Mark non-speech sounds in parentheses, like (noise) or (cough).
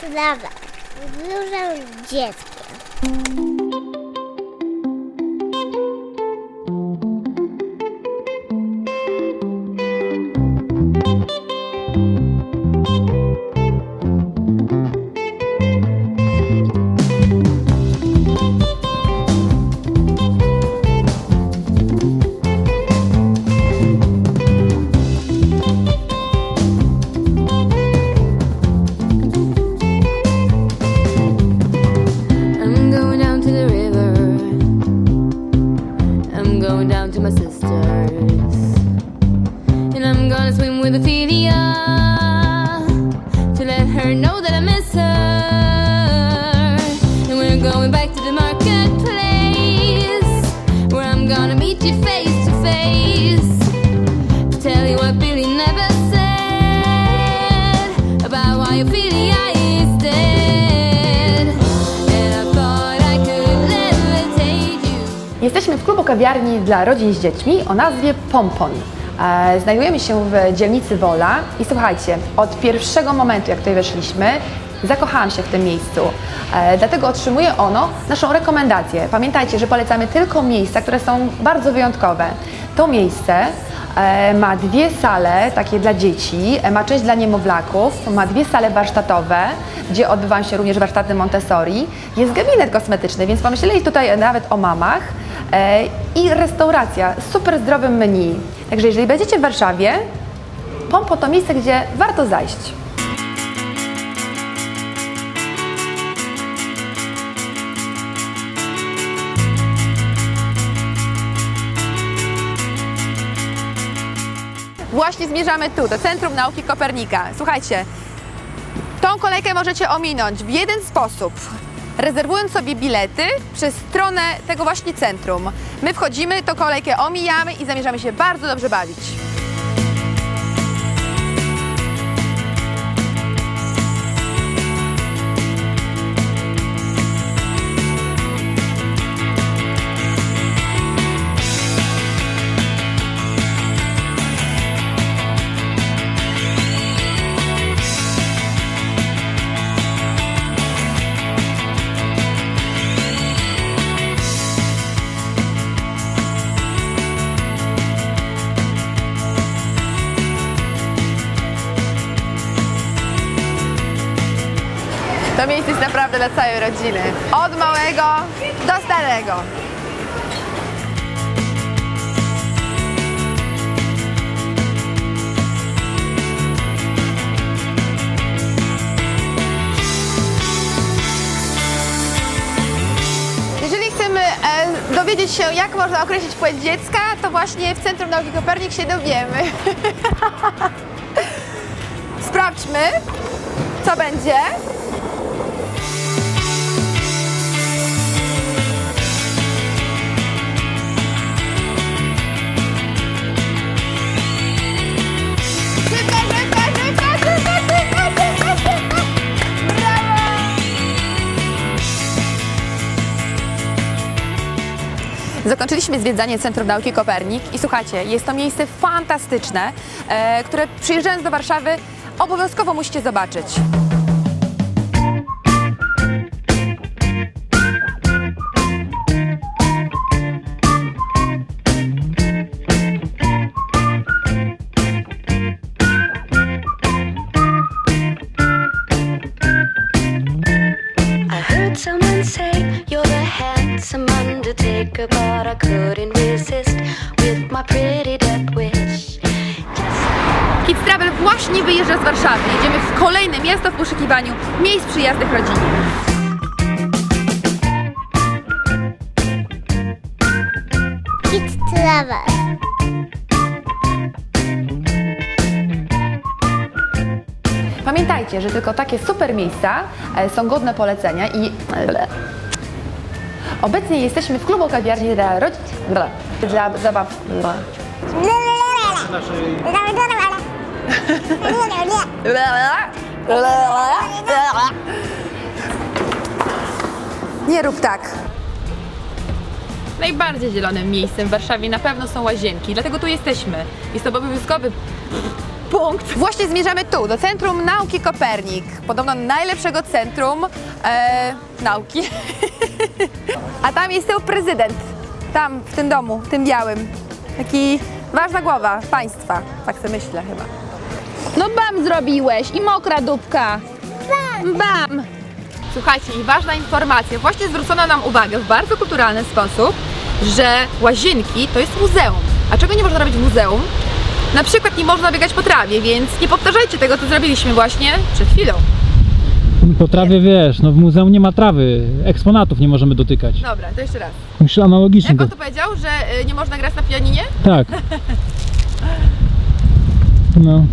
Travel z dużym dzieckiem. To let her know that I miss her. And we're going back to the marketplace where I'm gonna meet you face to face tell you what Billy never said about why dead. And I thought I could levitate you. Jesteśmy w klubu kawiarni dla rodzin z dziećmi o nazwie Pompon. E, Znajdujemy się w dzielnicy Wola i słuchajcie, od pierwszego momentu jak tutaj weszliśmy, zakochałam się w tym miejscu. E, Dlatego otrzymuje ono naszą rekomendację. Pamiętajcie, że polecamy tylko miejsca, które są bardzo wyjątkowe. To miejsce ma dwie sale takie dla dzieci, e, ma część dla niemowlaków, ma dwie sale warsztatowe, gdzie odbywają się również warsztaty Montessori. Jest gabinet kosmetyczny, więc pomyśleli tutaj nawet o mamach. E, I restauracja super zdrowym menu. Także jeżeli będziecie w Warszawie, Pompo to miejsce, gdzie warto zajść. Właśnie zmierzamy tu, do Centrum Nauki Kopernika. Słuchajcie, tą kolejkę możecie ominąć w jeden sposób. Rezerwując sobie bilety przez stronę tego właśnie centrum. My wchodzimy, tą kolejkę omijamy i zamierzamy się bardzo dobrze bawić. To miejsce jest naprawdę dla całej rodziny. Od małego do starego. Jeżeli chcemy e, dowiedzieć się, jak można określić płeć dziecka, to właśnie w Centrum Nauki Kopernik się dowiemy. (laughs) Sprawdźmy, co będzie. Zakończyliśmy zwiedzanie Centrum Nauki Kopernik i słuchajcie, jest to miejsce fantastyczne, e, które przyjeżdżając do Warszawy obowiązkowo musicie zobaczyć. But I couldn't resist with my pretty death wish. Kids Travel właśnie wyjeżdża z Warszawy. Jedziemy w kolejne miasto w poszukiwaniu miejsc przyjaznych rodzinie. Kids Travel. Pamiętajcie, że tylko takie super miejsca e, są godne polecenia i obecnie jesteśmy w klubu kawiarni dla rodziców, dla zabaw. Nie rób tak. Najbardziej zielonym miejscem w Warszawie na pewno są łazienki, dlatego tu jesteśmy. Jest to obowiązkowy punkt. Właśnie zmierzamy tu, do Centrum Nauki Kopernik. Podobno najlepszego centrum e, nauki. (laughs) A tam jest tył prezydent. Tam, w tym domu, w tym białym. Taki ważna głowa państwa. Tak sobie myślę chyba. No bam zrobiłeś i mokra dupka. Bam! Słuchajcie, i ważna informacja. Właśnie zwrócono nam uwagę w bardzo kulturalny sposób, że łazienki to jest muzeum. A czego nie można robić w muzeum? Na przykład nie można biegać po trawie, więc nie powtarzajcie tego, co zrobiliśmy właśnie przed chwilą. Po trawie wiesz, no w muzeum nie ma trawy, eksponatów nie możemy dotykać. Dobra, to jeszcze raz. Musisz analogicznie Jak on to powiedział, że y, nie można grać na pianinie? Tak. (laughs) No.